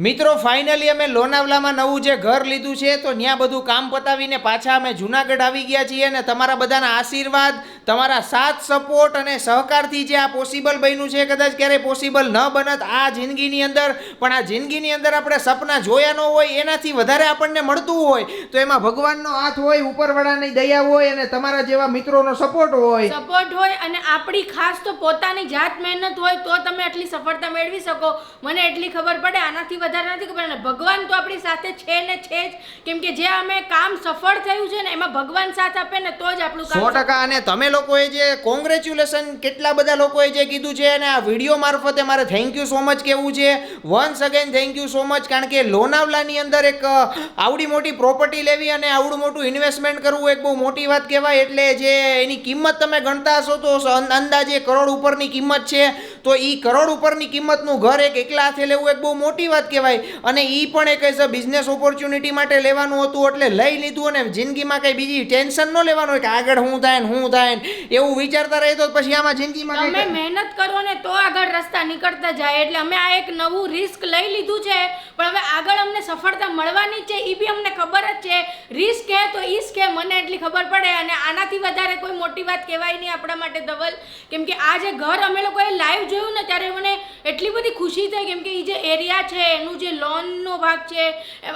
મિત્રો ફાઇનલી અમે લોનાવલામાં નવું જે ઘર લીધું છે, તો ત્યાં બધું કામ પતાવીને પાછા અમે જુનાગઢ આવી ગયા છીએ અને તમારા બધાના આશીર્વાદ, તમારા સાથ સપોર્ટ અને સહકારથી જે આ પોસિબલ બન્યું છે, કદાચ ક્યારેય પોસિબલ ન બનત આ જિંદગીની અંદર. પણ આ જિંદગીની અંદર આપણે સપના જોયા ન હોય, એનાથી વધારે આપણને મળતું હોય. તો એમાં ભગવાનનો હાથ હોય, ઉપરવાળાની દયા હોય અને તમારા જેવા મિત્રોનો સપોર્ટ હોય. સપોર્ટ હોય અને આપણી ખાસ તો પોતાની જાત મહેનત હોય, તો તમે આટલી સફળતા મેળવી શકો. મને એટલી ખબર પડે, આનાથી વધારે નથી ખબર. અને ભગવાન તો આપણી સાથે છે ને છે જ. કેમ કે જે અમે કામ સફળ થયું છે ને, એમાં ભગવાન સાથ આપે ને તો જ આપણું સો ટકા. અને તમે લોકોએ જે કોંગ્રેચ્યુલેશન કેટલા બધા લોકોએ જે કીધું છે અને આ વીડિયો મારફતે મારે થેન્ક યુ સો મચ કહેવું છે. Once again thank you so much કારણ કે લોનાવલાની અંદર એક આવડી મોટી પ્રોપર્ટી લેવી અને આવડું મોટું ઇન્વેસ્ટમેન્ટ કરવું એક બહુ મોટી વાત કહેવાય. એટલે જે એની કિંમત તમે ગણતા હશો તો અંદાજે કરોડ ઉપરની કિંમત છે. તો એ કરોડ ઉપરની કિંમતનું ઘર એક એકલા હાથે લેવું એક બહુ મોટી વાત કહેવાય. અને એ પણ એક એઝ બિઝનેસ ઓપોર્ચ્યુનિટી માટે લેવાનું હતું એટલે લઈ લીધું અને જિંદગીમાં કંઈ બીજી ટેન્શન ન લેવાનું હોય કે આગળ શું થાય ને શું થાય ને એવું વિચારતા રહે તો પછી આમાં જિંદગીમાં તમે મહેનત કરો ને તો આગળ રસ્તા નીકળતા જાય. એટલે અમે આ એક નવું રિસ્ક લઈ લીધું છે. પણ હવે આગળ અમને સફળતા મળવાની છે. એ બી અમને ખબર જ છે. રિસ્ક હે તો ઈસ કે મને એટલી ખબર પડે. અને આનાથી વધારે કોઈ મોટી વાત કહેવાય નહીં આપણા માટે ધવલ. કેમ કે આ જે ઘર અમે લોકોએ લાઈવ જોયું ને ત્યારે મને એટલી બધી ખુશી થઈ કેમ કે એ જે એરિયા છે એનું જે લોનનો ભાગ છે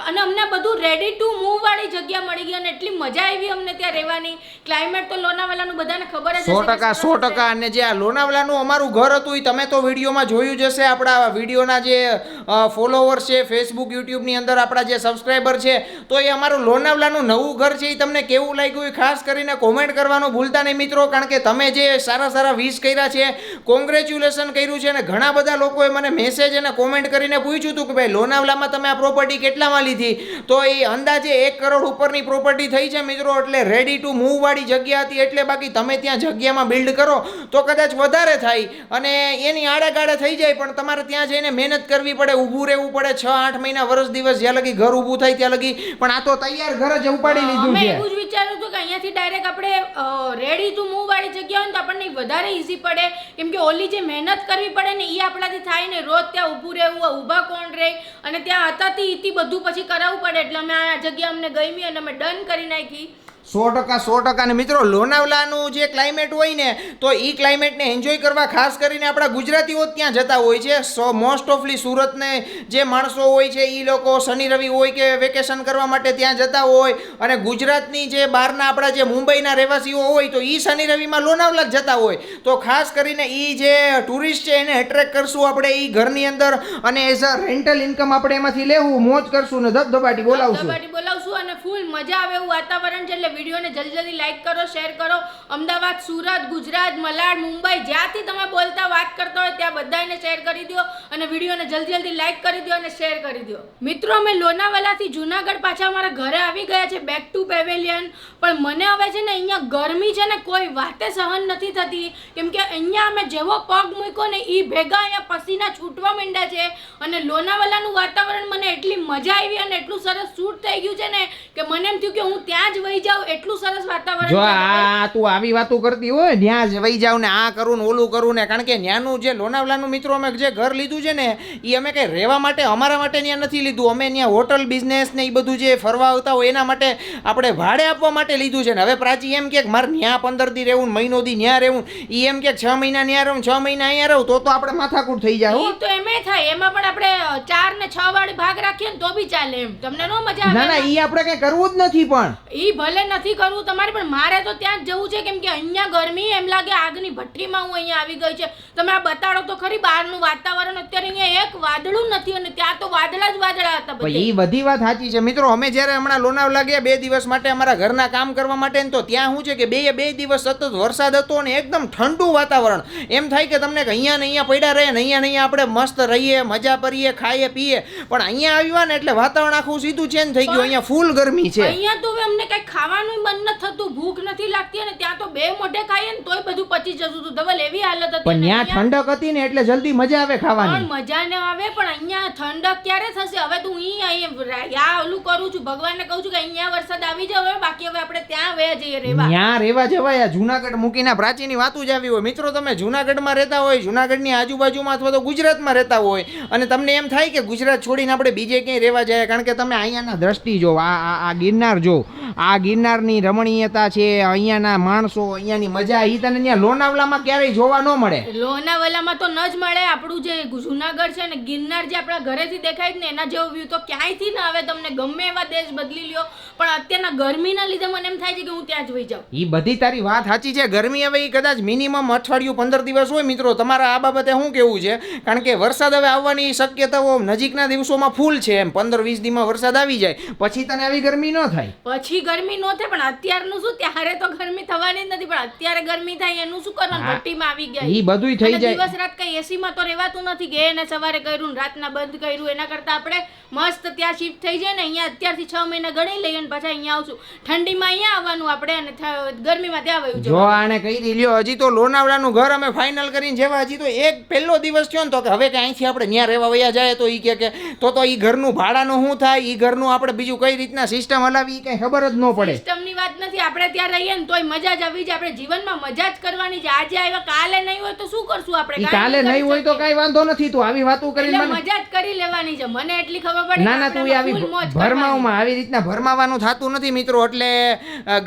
અને અમને બધું રેડી ટુ મૂવ વાળી જગ્યા મળી ગઈ અને એટલી મજા આવી અમને ત્યાં રહેવાની. ક્લાઇમેટ તો લોનાવાલાનું બધાને ખબર જ સો ટકા સો ટકા. અને જે આ લોનાવલાનું અમારું ઘર હતું એ તમે તો વિડીયોમાં જોયું જ હશે. આપણા વિડીયોના જે ફોલોવર્સ છે ફેસબુક યુટ્યુબની અંદર આપણા જે સબસ્ક્રાઈબર છે તો એ અમારું લોનાવલાનું નવું ઘર છે એ તમને કેવું લાગ્યું એ ખાસ કરીને કોમેન્ટ કરવાનું ભૂલતા નહીં મિત્રો. કારણ કે તમે જે સારા સારા વિશ કર્યા છે કોંગ્રેચ્યુલેશન કર્યું છે અને ઘણા બધા લોકોએ મને મેસેજ અને કોમેન્ટ કરીને પૂછ્યું હતું કે ભાઈ લોનાવલામાં તમે આ પ્રોપર્ટી કેટલામાં લીધી? તો એ અંદાજે એક કરોડ ઉપરની પ્રોપર્ટી થઈ છે મિત્રો એટલે રેડી ટુ મૂવ વાળી જગ્યા હતી એટલે બાકી તમે ત્યાં જગ્યામાં બિલ્ડ કરો તો કદાચ વધારે થાય. અને એની આડેગાડે થઈ જાય પણ તમારે ત્યાં જઈને મહેનત કરવી પડે ઊભું રહેવું પડે. છ આઠ મહિના વર્ષ દિવસ જ્યાં લગી ઘર ઊભું થાય ત્યાં લગી પણ આ તો તૈયાર ઘર જ ઉપાડી લીધું છે. એવું જ વિચાર્યું હતું કે અહીંયાથી ડાયરેક્ટ આપણે રેડી ટુ મૂવ વાળી જગ્યા હોય તો આપણને વધારે ઈઝી પડે. કેમ કે ઓલી જે મહેનત કરવી પડે ને એ આપણાથી થાય ને રોજ ત્યાં ઊભું રહેવું ઊભા કોણ રહે? અને ત્યાં હતાથી ઈથી બધું પછી કરાવવું પડે. એટલે અમે આ જગ્યા અમને ગમી અને અમે ડન કરી નાખી. સો ટકા સો ટકા ને મિત્રો, લોનાવલાનું જે ક્લાઇમેટ હોય ને, તો એ ક્લાઇમેટને એન્જોય કરવા ખાસ કરીને આપણા ગુજરાતીઓ ત્યાં જતા હોય છે. સો મોસ્ટ ઓફલી સુરતને જે માણસો હોય છે એ લોકો શનિ, રવિ હોય કે વેકેશન કરવા માટે ત્યાં જતા હોય અને ગુજરાતની જે બહારના આપણા જે મુંબઈના રહેવાસીઓ હોય, તો એ શનિ, રવિમાં લોનાવલા જતા હોય. તો ખાસ કરીને એ જે ટુરિસ્ટ છે, એને એટ્રેક્ટ કરશું આપણે એ ઘરની અંદર અને એઝ અ રેન્ટલ ઇન્કમ આપણે એમાંથી લેવું, મોજ કરશું ને ધબધબાટી બોલાવશું. બોલાવશું અને ફૂલ મજા આવે એવું વાતાવરણ છે એટલે વિડીયોને જલ્દી જલ્દી લાઈક કરો, શેર કરો. અમદાવાદ, સુરત, ગુજરાત, મલાડ, મુંબઈ, જ્યાંથી તમે બોલતા, વાત કરતા હોય ત્યાં બધાને શેર કરી દો અને વિડીયોને જલ્દી જલ્દી લાઈક કરી દો અને શેર કરી દો મિત્રો, અમે લોનાવાલાથી જુનાગઢ પાછા અમારા ઘરે આવી ગયા છે બેક ટુ પેવેલિયન પણ મને હવે છે ને અહીંયા ગરમી છે ને કોઈ વાતે સહન નથી થતી. કેમ કે અહીંયા અમે જેવો પગ મૂક્યો ને એ ભેગા અહીંયા પસીના છૂટવા માંડ્યા છે અને લોનાવાલાનું વાતાવરણ મને એટલી મજા આવી અને એટલું સરસ શૂટ થઈ ગયું છે ને કે મને એમ થયું કે હું ત્યાં જ વહી જાઉં એટલું સરસ વાતાવરણ જો. આ તું આવી વાતો કરતી હોય ત્યાં જ વહી જાવ ને આ કરું ને ઓલું કરું ને કારણ કે ન્યાનું જે લોનાવલાનું મિત્રો અમે જે ઘર લીધું છે ને એ અમે કંઈ રહેવા માટે અમારા માટે ત્યાં નથી લીધું. અમે ત્યાં હોટલ બિઝનેસ ને એ બધું જે ફરવા આવતા હોય એના માટે આપણે ભાડે આપવા માટે લીધું છે ને. હવે પ્રાચી એમ કે મારે ત્યાં પંદર દી રહેવું મહિનો દી ત્યાં રહેવું એ એમ કે છ મહિના ત્યાં રહું છ મહિના અહીંયા રહું તો તો આપણે માથાકૂટ થઈ જાય તો એમ થાય એમાં પણ આપણે ચાર ને છ વાળી ભાગ રાખીએ ને તો બી ચાલે એમ. તમને નો મજા આવે ના એ આપણે કંઈ કરવું જ નથી પણ. ઈ ભલે નથી કરવું તમારે પણ મારે તો ત્યાં જ જવું છે કેમ કે અહીંયા ગરમી એમ લાગે આગની ભઠ્ઠીમાં હું અહીંયા આવી ગઈ છે. તમે આ બતાડો તો ખરી બહારનું વાતાવરણ અત્યારે અહીંયા એક વાદળું નથી અને ત્યાં તો વાદળા જ વાદળા હતા બધા. એ બધી વાત સાચી છે. મિત્રો અમે જ્યારે હમણાં લોનાવલા ગયા બે દિવસ માટે અમારા ઘરના કામ કરવા માટે ને તો ત્યાં શું છે કે બે બે દિવસ સતત વરસાદ હતો અને એકદમ ઠંડુ વાતાવરણ. એમ થાય કે તમને અહીંયા ને અહીંયા પડ્યા રહે ને અહીંયા ને અહીંયા આપણે મસ્ત રહીએ મજા કરીએ ખાઈએ પીએ. પણ અહીંયા આવ્યા ને એટલે વાતાવરણ આખું સીધું ચેન્જ થઈ ગયું. અહીંયા ફૂલ ગરમી છે. અહીંયા તો હવે અમને કઈ ખાવાનું બંધ મન નથી થતું ભૂખ નથી લાગતી અને ત્યાં તો બે મોઢે ખાઈએ ને તોય બધું પચી જતું હતું. ધવલ એવી હાલત હતી પણ ત્યાં ઠંડક હતી ને એટલે જલ્દી મજા આવે પણ મજા ન આવે પણ અહીંયા ઠંડક ક્યારે થશે? હવે તું અહીં અહીંયા ઓલું કરું છું ભગવાનને કહું છું કે અહીંયા વરસાદ આવી જાવ બાકી હવે આપણે ત્યાં વયા જઈએ રેવા ત્યાં રેવા જવાય જૂનાગઢ જુનાગઢ મૂકીને પ્રાચીની વાતું જ આવી હોય. મિત્રો તમે જુનાગઢમાં રહેતા હોય જુનાગઢની આજુબાજુમાં અથવા તો ગુજરાતમાં રહેતા હોય અને તમને એમ થાય કે ગુજરાત છોડીને આપણે બીજે ક્યાંય રહેવા જાય કારણ કે તમે અહીંયાના દ્રષ્ટિ જો આ આ આ ગિરનાર જો આ ગિરનારની રમણીયતા છે અહીંયાના માણસો અહીંયાની મજા એ તને ત્યાં લોનાવલામાં ક્યારેય જોવા ન મળે. લોનાવલામાં તો ન જ મળે. આપણું જે જુનાગઢ છે ને ગિરનાર જે આપણા ઘરેથી દેખાય ને એના જેવો વ્યૂ તો ક્યાંયથી ના આવે તમને ગમે એવા દેશ બદલી લ્યો. પણ અત્યારના ગરમીના લીધે મને એમ થાય છે કે હું ત્યાં જ વહી જાઉં. એ બધી તારી વાત સાચી છે. ગરમી હવે એ કદાચ મિનિમમ અઠવાડિયું પંદર દિવસ હોય મિત્રો. તમારા આ બાબતે શું કેવું છે? કારણ કે વરસાદ હવે આવવાની શક્યતાઓ નજીકના દિવસોમાં ફૂલ છે એમ. પંદર વીસ દીમાં વરસાદ આવી જાય પછી તને આવી ગરમી ન થાય. પછી ગરમી ન થાય પણ અત્યારનું શું? ત્યારે તો ગરમી થવાની જ નથી પણ અત્યારે ગરમી થાય એનું શું કરવાનું. ભટ્ટીમાં આવી ગયા એ બધું થઈ જાય. દિવસ રાત કઈ એસીમાં તો રહેવાતું નથી કે એને સવારે કર્યું ને રાતના બંધ કર્યું એના કરતા આપણે મસ્ત ત્યાં શિફ્ટ થઈ જાય ને અહીંયા અત્યારથી છ મહિના ગણી લઈએ અને પછી અહીંયા આવશું. ઠંડીમાં અહીંયા આવવાનું આપણે અને ગરમીમાં ત્યાં વયું જો આને કહી દીધો હજી તો લોનાવડાનું ઘર અમે ફાઇનલ કરીને જેવા હજી તો એક પહેલો દિવસ થયો ને તો કે હવે કે અહીંથી આપણે ત્યાં રહેવા વયા જાય તો ઈ કે કે તો તો એ ઘરનું ભાડાનું શું થાય? એ ઘરનું આપણે બીજું કઈ રીતના સિસ્ટમ હલાવી કઈ ખબર જ ન પડે. સિસ્ટમની વાત નથી. આપણે ત્યાં રહીએ ને તોય મજા જ આવી જાય. આપણે જીવનમાં મજા જ કરવાની છે. આજે આવ્યા કાલે નહીં હોય તો શું કરશું આપણે? કાલે નહીં હોય તો કઈ વાંધો નથી. તું આવી વાતો મને. મજા જ કરી લેવાની છે. મને એટલી ખબર પડે ના ના તું આવી ભરમાવમાં આવી રીતના ભરમાવાનું થતું નથી મિત્રો. એટલે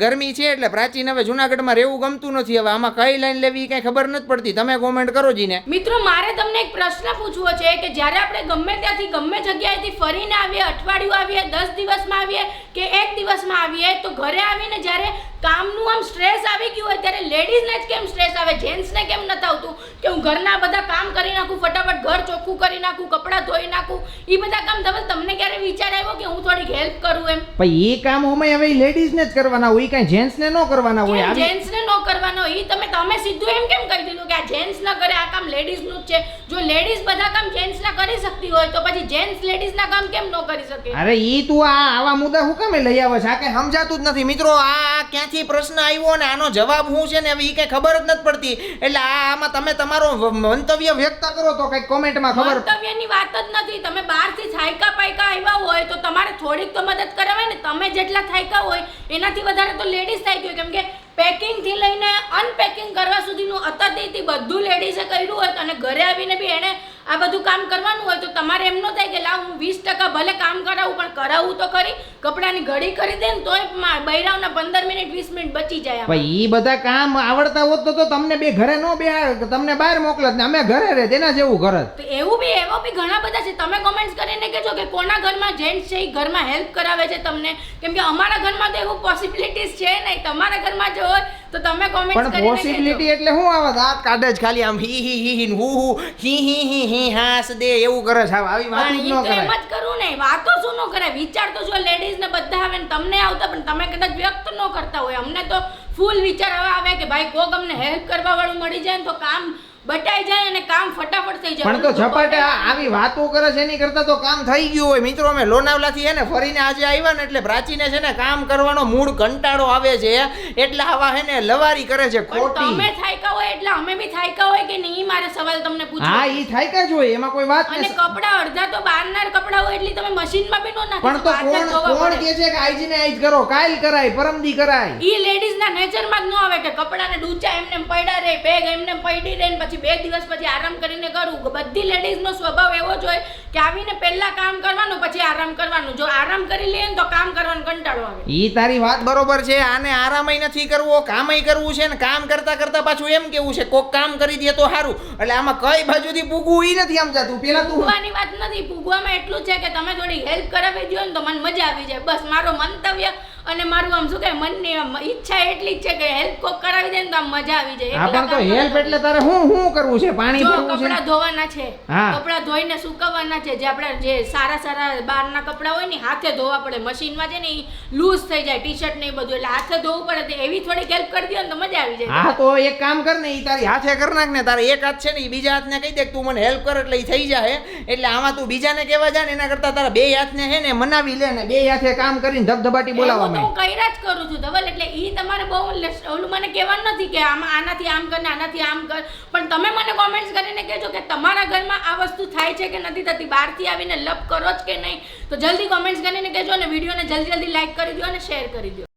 ગરમી છે એટલે પ્રાચીન હવે જુનાગઢમાં રહેવું ગમતું નથી. હવે આમાં કઈ લાઈન લેવી કઈ ખબર નથી પડતી. તમે કોમેન્ટ કરો જીને. મિત્રો મારે તમને એક પ્રશ્ન પૂછવો છે કે જ્યારે આપણે ગમે ત્યાંથી ગમે જગ્યાએથી ફરીને આવીએ, અઠવાડિયું આવીએ, દસ દિવસમાં આવીએ કે એક દિવસમાં આવીએ, તો ઘરે આવીને જ્યારે કામનું આમ સ્ટ્રેસ આવી ગયું હોય ત્યારે લેડીઝને જ કેમ સ્ટ્રેસ આવે? જેન્ટ્સને કેમ નથી આવતું કે હું ઘરના બધા કામ કરી નાખું, ફટાફટ ઘર ચોખ્ખું કરી નાખું, કપડાં ધોઈ નાખું? એ બધા કામ તમે તમને ક્યારે વિચાર આવ્યો કે હું થોડીક હેલ્પ કરું એમ. પણ એ કામ અમે હવે લેડીઝને જ કરવાના હોય કઈ જેન્ટ્સને ન કરવાના હોય આ આવી જેન્ટ્સને ન કરવાનો એ તમે તમે સીધું એમ કેમ કહી દીધું કે આ જેન્ટ્સ ના કરે આ કામ લેડીઝનું જ છે? જો લેડીઝ બધા કામ જેન્ટ્સ ના કરી શકતી હોય તો પછી જેન્ટ્સ લેડીઝ ના કામ કેમ ન કરી શકે? અરે ઈ તું આ આવા મુદ્દા હું કામે લઈ આવે છે? આ કઈ સમજાતું જ નથી. મિત્રો આ ક્યાંથી પ્રશ્ન આવ્યો ને આનો જવાબ શું છે ને હવે ઈ કઈ ખબર જ નથી પડતી. એટલે આ આમાં તમે તમારો મંતવ્ય વ્યક્ત કરો તો કઈ કોમેન્ટમાં ખબર મંતવ્યની વાત જ નથી. તમે બહારથી છાયકા પાયકા આવ્યા હોય તો તમારે થોડીક તો મદદ કરાવે ને, તમે જેટલા થાયકા હોય, એનાથી વધારે તો લેડીઝ થાય ગયું કેમ કે પેકિંગથી લઈને અનપેકિંગ કરવા સુધીનું અત્યારથી બધું લેડીઝે કર્યું હોય અને ઘરે આવીને બી એણે આ બધું કામ કરવાનું હોય તો તમારે એમ ન થાય કે લાવ હું વીસ ટકા ભલે કામ કરાવું પણ કરાવવું તો ખરી. કપડાની ઘડી કરી દે ને તોય બૈરાવના પંદર મિનિટ વીસ મિનિટ બચી જાય. ભાઈ એ બધા કામ આવડતા હોત તો તમને બે ઘરે નો બે તમને બહાર મોકલત ને અમે ઘરે રહે તેના જેવું ઘર તો એવું બી એવો બી ઘણા બધા છે. તમે કોમેન્ટ્સ કરીને કહેજો કે કોના ઘરમાં જેન્ટ્સ છે એ ઘરમાં હેલ્પ કરાવે છે તમને. કેમ કે અમારા ઘરમાં તો એવું પોસિબિલિટીઝ છે નહીં. તમારા ઘરમાં જો હોય તો તમે કોમેન્ટ્સ પણ કરીને પોસિબિલિટી એટલે શું આવે? દાંત કાઢે જ ખાલી આમ હી હી હી હી હું હું હી હી હી હી હાસ દે એવું કરે છે. આવી વાત જ ન કરે એમ જ કરું ને વાતો શું ન કરે વિચાર તો જો લેડીઝ ને બધા આવે ને તમને આવતા પણ તમે કદાચ વ્યક્ત ન કરતા હોય. અમને તો ફૂલ વિચાર હવે આવે કે ભાઈ કોક અમને હેલ્પ કરવા વાળું મળી જાય ને તો કામ બટાઈ જાય અને કામ ફટાફટ થઈ જાય. પણ તો ઝપાટે આવી વાતો કરે છે એની કરતા તો કામ થઈ ગયું હોય. મિત્રો અમે લોનાવલાથી હે ને ફરીને આજે આવ્યા ને એટલે પ્રાચીને છે ને કામ કરવાનો મૂળ કંટાળો આવે છે. એટલે આવા હે ને લવારી કરે છે ખોટી. તમે થાયકા હોય એટલે અમે બી થાયકા હોય કે નહીં? મારે સવાલ તમને પૂછવો હા ઈ થાય કે હોય એમાં કોઈ વાત અને કપડા અડધા તો બહારના કપડા હોય એટલે તમે મશીનમાં બી નો નાખો પણ તો કોણ કોણ કહે છે કે આઈજ ને આઈજ કરો? કાલ કરાય પરમદી કરાય. ઈ લેડીઝ ના નેચરમાં જ ન આવે કે કપડાને ડૂચા એમને પડ્યા રહે બેગ એમને પડી રહે ને પછી બે દિવસ પછી આરામ કરીને કરું. બધી લેડીઝનો સ્વભાવ એવો જ હોય કે આવીને પહેલા કામ કરવાનું પછી આરામ કરવાનું. જો આરામ કરી લઈએ તો કામ કરવાનું કંટાળો આવે. ઈ તારી વાત બરોબર છે. આને આરામય નથી કરવો કામય કરવું છે ને કામ કરતા કરતા પાછું એમ કેવું છે કોક કામ કરી દે તો સારું એટલે આમાં કઈ બાજુથી પૂગવું ઈ નથી સમજાતું પેલા તું પૂગવાની વાત નથી. પૂગવામાં એટલું છે કે તમે થોડી હેલ્પ કરાવી દો ને તો મને મજા આવી જાય. બસ મારો મંતવ્ય અને મારું આમ શું કે મનની આમ ઈચ્છા એટલી જ છે કે હેલ્પ કોક કરાવી દે ને તો આમ મજા આવી જાય. હા પણ તો હેલ્પ એટલે તારે શું શું કરવું છે? પાણી ભરવું છે? કપડા ધોવાના છે. કપડા ધોઈને સુકવવાના છે. જે આપણા જે સારા સારા બહારના કપડા હોય ને હાથે ધોવા પડે. મશીનમાં છે ને લૂઝ થઈ જાય ટી શર્ટ ને એ બધું. એટલે હાથે ધોવું પડે તો એવી થોડીક હેલ્પ કરી દો ને તો મજા આવી જાય. હા તો એક કામ કર ને ઈ તારી હાથે કર નાખ ને તારે એક હાથ છે ને એ બીજા હાથને કહી દે તું મને હેલ્પ કર એટલે ઈ થઈ જાય. એટલે આમાં તું બીજાને કહેવા જા ને એના કરતા તારા બે હાથને હે ને મનાવી લે ને બે હાથે કામ કરીને ધબધબાટી બોલાવવા તો હું કર્યા જ કરું છું, ધવલ. એટલે ઈ તમારે બહુ ઓલું મને કહેવાનું નથી કે આમાં આનાથી આમ કર આનાથી આમ કર. પણ તમે મને કોમેન્ટ્સ કરીને કહેજો કે તમારા ઘરમાં આ વસ્તુ થાય છે કે નથી થતી? બહારથી આવીને લપ કરો જ કે નહીં? તો જલ્દી કોમેન્ટ્સ કરીને કહેજો અને વિડીયોને જલ્દી જલ્દી લાઈક કરી દો અને શેર કરી દો.